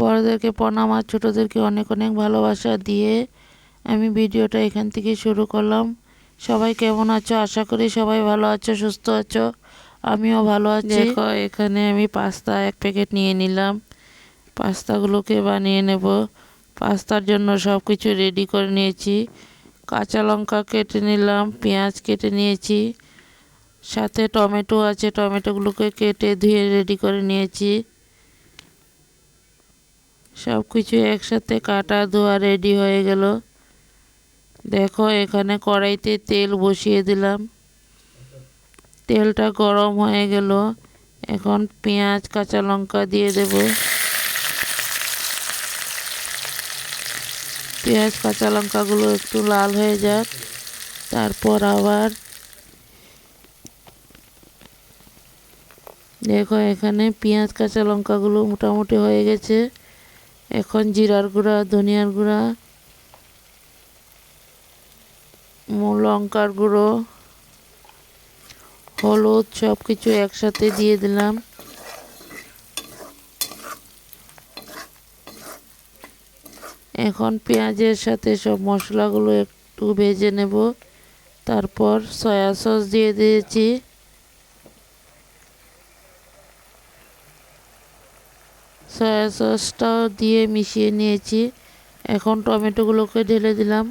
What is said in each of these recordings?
বড়দেরকে, প্রণাম আর ছোটোদেরকে অনেক অনেক ভালোবাসা দিয়ে আমি ভিডিওটা এখান থেকে শুরু করলাম। সবাই কেমন আছো? আশা করি সবাই ভালো আছো, সুস্থ আছো। আমিও ভালো আছি। এখানে আমি পাস্তা এক প্যাকেট নিয়ে নিলাম। পাস্তাগুলোকে বানিয়ে নেব। পাস্তার জন্য সব কিছু রেডি করে নিয়েছি। কাঁচা লঙ্কা কেটে নিলাম, পেঁয়াজ কেটে নিয়েছি। সাথে টমেটো আছে, টমেটোগুলোকে কেটে ধুয়ে রেডি করে নিয়েছি। সব কিছু একসাথে কাটা ধোয়া রেডি হয়ে গেল। দেখো, এখানে কড়াইতে তেল বসিয়ে দিলাম। তেলটা গরম হয়ে গেল। এখন পেঁয়াজ, কাঁচা লঙ্কা দিয়ে দেব। পেঁয়াজ, কাঁচা লঙ্কাগুলো একটু লাল হয়ে যাক। তারপর আবার দেখো, এখানে পেঁয়াজ, কাঁচা লঙ্কাগুলো মোটামুটি হয়ে গেছে। এখন জিরার গুঁড়া, ধনিয়ার গুঁড়া লঙ্কার গুঁড়ো, হলুদ সব কিছু একসাথে দিয়ে দিলাম। এখন পেঁয়াজের সাথে সব মশলাগুলো একটু ভেজে নেব। তারপর সয়া সস দিয়ে দিয়েছি। সয়া সসটাও দিয়ে মিশিয়ে নিয়েছি। এখন টমেটোগুলোকে ঢেলে দিলাম।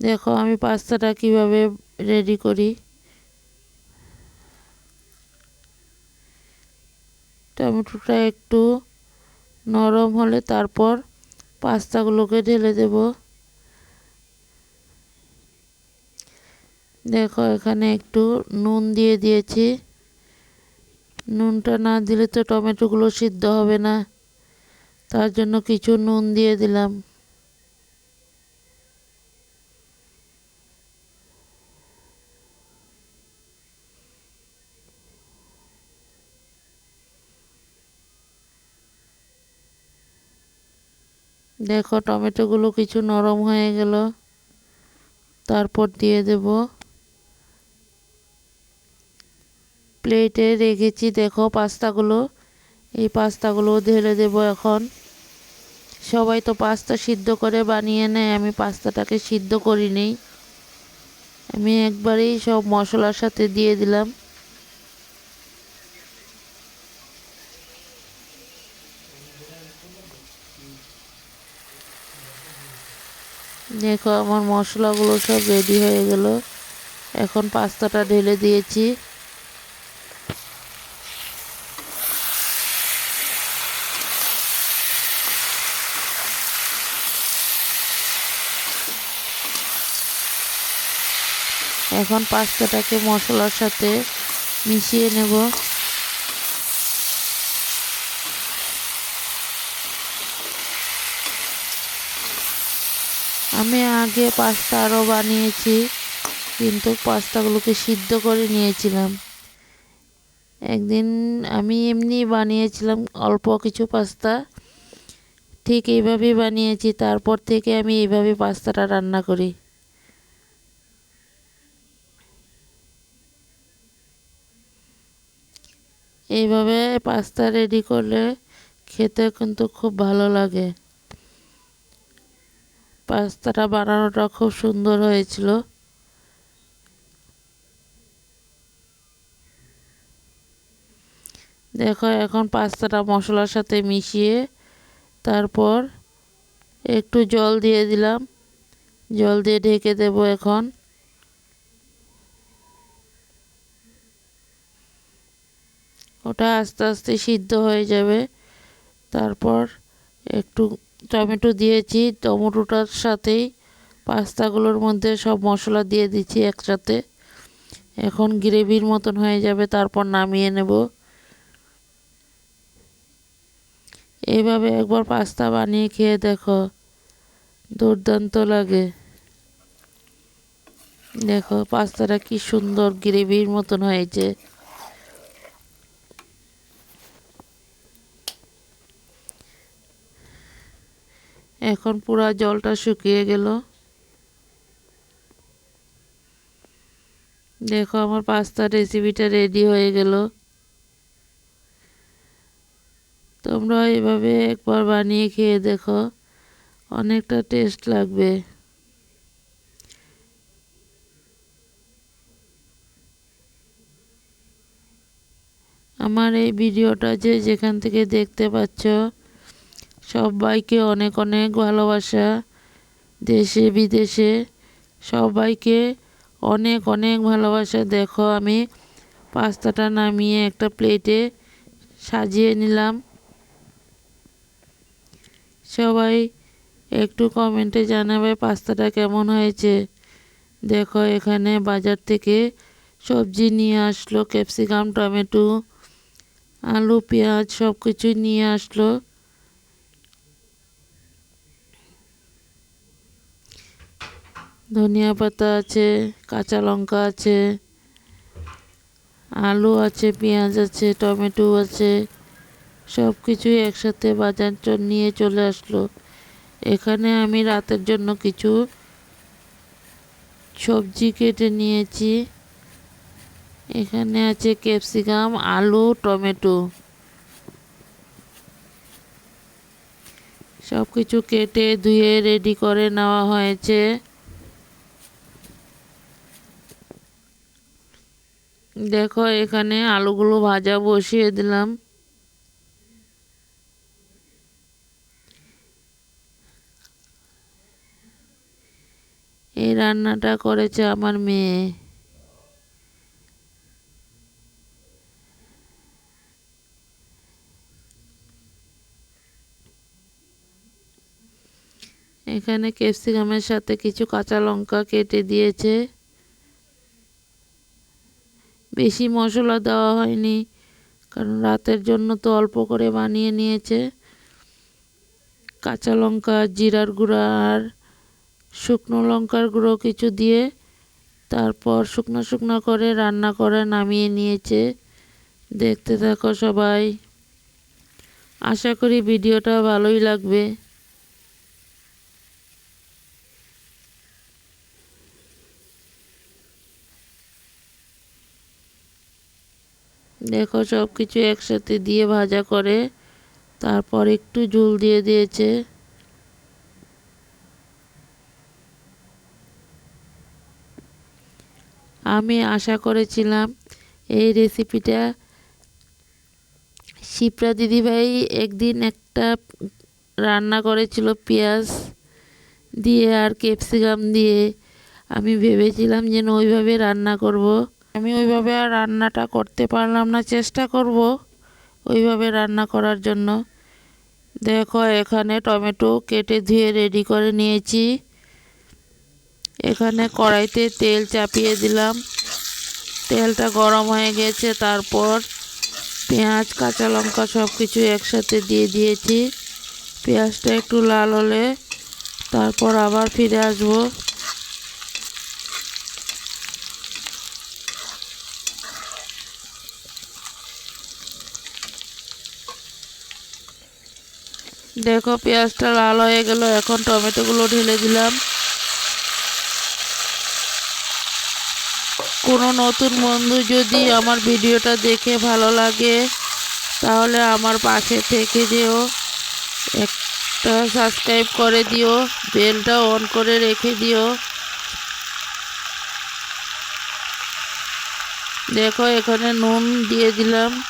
দেখো, আমি পাস্তাটা কীভাবে রেডি করি। টমেটোটা একটু নরম হলে তারপর পাস্তাগুলোকে ঢেলে দেব। দেখো, এখানে একটু নুন দিয়ে দিয়েছি। নুনটা না দিলে তো টমেটোগুলো সিদ্ধ হবে না। তার জন্য কিছু নুন দিয়ে দিলাম। দেখো, টমেটোগুলো কিছু নরম হয়ে গেল। তারপর দিয়ে দেব প্লেটে রেখেছি, দেখো পাস্তাগুলো। এই পাস্তাগুলো ঢেলে দেব এখন। সবাই তো পাস্তা সিদ্ধ করে বানিয়ে নেয়, আমি পাস্তাটাকে সিদ্ধ করি নেই আমি একবারেই সব মশলার সাথে দিয়ে দিলাম। দেখো আমার মশলাগুলো সব রেডি হয়ে গেল। এখন পাস্তাটা ঢেলে দিয়েছি। এখন পাস্তাটাকে মশলার সাথে মিশিয়ে নেব। আমি আগে পাস্তা আরও বানিয়েছি, কিন্তু পাস্তাগুলোকে সিদ্ধ করে নিয়েছিলাম। একদিন আমি এমনি বানিয়েছিলাম অল্প কিছু পাস্তা, ঠিক এইভাবেই বানিয়েছি। তারপর থেকে আমি এইভাবে পাস্তাটা রান্না করি। এইভাবে পাস্তা রেডি করলে খেতে কিন্তু খুব ভালো লাগে। পাস্তাটা বানানোটা খুব সুন্দর হয়েছিল। দেখো এখন পাস্তাটা মশলার সাথে মিশিয়ে তারপর একটু জল দিয়ে দিলাম। জল দিয়ে ঢেকে দেব এখন। ওটা আস্তে আস্তে সিদ্ধ হয়ে যাবে। তারপর একটু টমেটো দিয়েছি, টমেটোটার সাথেই পাস্তাগুলোর মধ্যে সব মশলা দিয়ে দিচ্ছি একসাথে। এখন গ্রেভির মতন হয়ে যাবে, তারপর নামিয়ে নেব। এইভাবে একবার পাস্তা বানিয়ে খেয়ে দেখো, দুর্দান্ত লাগে। দেখো, পাস্তাটা কি সুন্দর গ্রেভির মতন হয়েছে। এখন পুরা জলটা শুকিয়ে গেল। দেখো আমার পাস্তা রেসিপিটা রেডি হয়ে গেল। তোমরা এভাবে একবার বানিয়ে খেয়ে দেখো, অনেকটা টেস্ট লাগবে। আমার এই ভিডিওটা যে যেখান থেকে দেখতে পাচ্ছ সবাইকে অনেক অনেক ভালোবাসা, দেশে, বিদেশে। সবাইকে অনেক অনেক ভালোবাসা। দেখো আমি পাস্তাটা নামিয়ে একটা প্লেটে সাজিয়ে নিলাম। সবাই একটু কমেন্টে জানাবে পাস্তাটা কেমন হয়েছে। দেখো এখানে বাজার থেকে সবজি নিয়ে আসলো, ক্যাপসিকাম, টমেটো, আলু, পেঁয়াজ সব কিছু নিয়ে আসলো। ধনিয়া পাতা আছে, কাঁচা লঙ্কা আছে, আলু আছে, পেঁয়াজ আছে, টমেটো আছে সব কিছুই একসাথে বাজার নিয়ে চলে আসলো। এখানে আমি রাতের জন্য কিছু সবজি কেটে নিয়েছি। এখানে আছে ক্যাপসিকাম, আলু, টমেটো। সব কিছু কেটে ধুয়ে রেডি করে নেওয়া হয়েছে। দেখো, এখানে আলুগুলো ভাজা বসিয়ে দিলাম। এই রান্নাটা করেছে আমার মেয়ে। এখানে ক্যাপসিকামের সাথে কিছু কাঁচা লঙ্কা কেটে দিয়েছে। বেশি মশলা দেওয়া হয়নি, কারণ রাতের জন্য তো অল্প করে বানিয়ে নিয়েছে। কাঁচা লঙ্কা, জিরার গুঁড়া আর শুকনো লঙ্কার গুঁড়ো কিছু দিয়ে তারপর শুকনো শুকনো করে রান্না করে নামিয়ে নিয়েছে। দেখতে থাকো সবাই। আশা করি ভিডিওটা ভালোই লাগবে। দেখো সব কিছু একসাথে দিয়ে ভাজা করে তারপর একটু ঝোল দিয়ে দিয়েছে। আমি আশা করেছিলাম এই রেসিপিটা শিপ্রা দিদিভাই একদিন একটা রান্না করেছিল পেঁয়াজ দিয়ে আর ক্যাপসিকাম দিয়ে। আমি ভেবেছিলাম যেন ওইভাবে রান্না করব। আমি ওইভাবে আর রান্নাটা করতে পারলাম না, চেষ্টা করব ওইভাবে রান্না করার জন্য। দেখো, এখানে টমেটো কেটে ধুয়ে রেডি করে নিয়েছি। এখানে কড়াইতে তেল চাপিয়ে দিলাম। তেলটা গরম হয়ে গেছে, তারপর পেঁয়াজ, কাঁচা লঙ্কা সব কিছু একসাথে দিয়ে দিয়েছি। পেঁয়াজটা একটু লাল হলে তারপর আবার ফিরে আসব। দেখো, পেঁয়াজটা লাল হয়ে গেল। এখন টমেটোগুলো ঢেলে দিলাম। কোনো নতুন বন্ধু যদি আমার ভিডিওটা দেখে ভালো লাগে, তাহলে আমার পাশে থেকে যেও। একটা সাবস্ক্রাইব করে দিও, বেলটা অন করে রেখে দিও। দেখো, এখানে নুন দিয়ে দিলাম।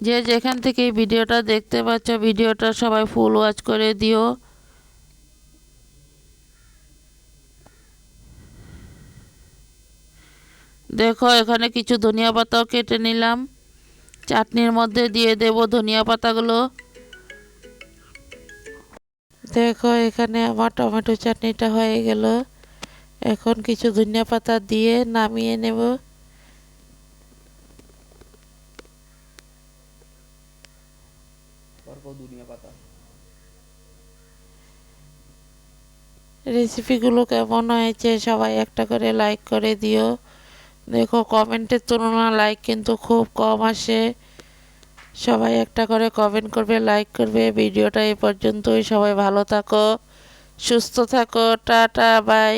যে যেখান থেকে ভিডিওটা দেখতে পাচ্ছ, ভিডিওটা সবাই ফুল ওয়াচ করে দিও। দেখো, এখানে কিছু ধনিয়া পাতাও কেটে নিলাম। চাটনির মধ্যে দিয়ে দেব ধনিয়া পাতাগুলো। দেখো, এখানে আমার টমেটো চাটনিটা হয়ে গেল। এখন কিছু ধনিয়া পাতা দিয়ে নামিয়ে নেব। দুনিয়া পাতা। রেসিপিগুলো কেমন হয়েছে? সবাই একটা করে লাইক করে দিও। দেখো কমেন্টের তুলনা লাইক কিন্তু খুব কম আসে। সবাই একটা করে কমেন্ট করবে লাইক করবে। ভিডিওটা এই পর্যন্তই। সবাই ভালো থাকো, সুস্থ থাকো। Tata bye